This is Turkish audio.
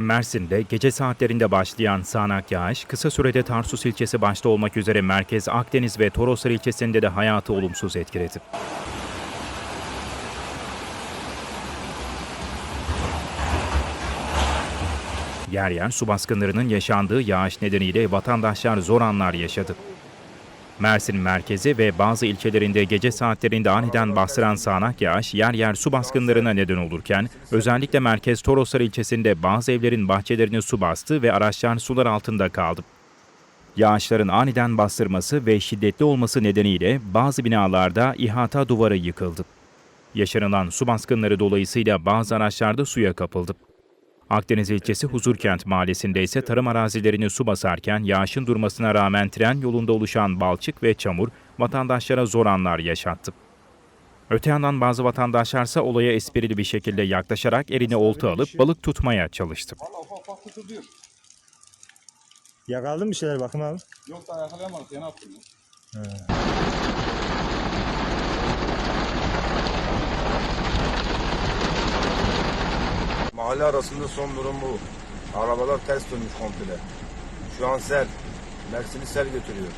Mersin'de gece saatlerinde başlayan sağanak yağış, kısa sürede Tarsus ilçesi başta olmak üzere Merkez Akdeniz ve Toroslar ilçesinde de hayatı olumsuz etkiledi. Yer yer su baskınlarının yaşandığı yağış nedeniyle vatandaşlar zor anlar yaşadı. Mersin merkezi ve bazı ilçelerinde gece saatlerinde aniden bastıran sağanak yağış yer yer su baskınlarına neden olurken özellikle merkez Toroslar ilçesinde bazı evlerin bahçelerini su bastı ve araçlar sular altında kaldı. Yağışların aniden bastırması ve şiddetli olması nedeniyle bazı binalarda ihata duvarı yıkıldı. Yaşanılan su baskınları dolayısıyla bazı araçlarda suya kapıldı. Akdeniz ilçesi Huzurkent mahallesinde ise tarım arazilerini su basarken yağışın durmasına rağmen tren yolunda oluşan balçık ve çamur vatandaşlara zor anlar yaşattı. Öte yandan bazı vatandaşlarsa olaya esprili bir şekilde yaklaşarak eline olta alıp balık tutmaya çalıştı. Yakaladın mı bir şeyler bakayım abi? Yok daha yakalayamadık yana attım Mahalle arasında son durum bu. Arabalar ters dönmüş komple. Şu an sel. Mersin'i sel götürüyor.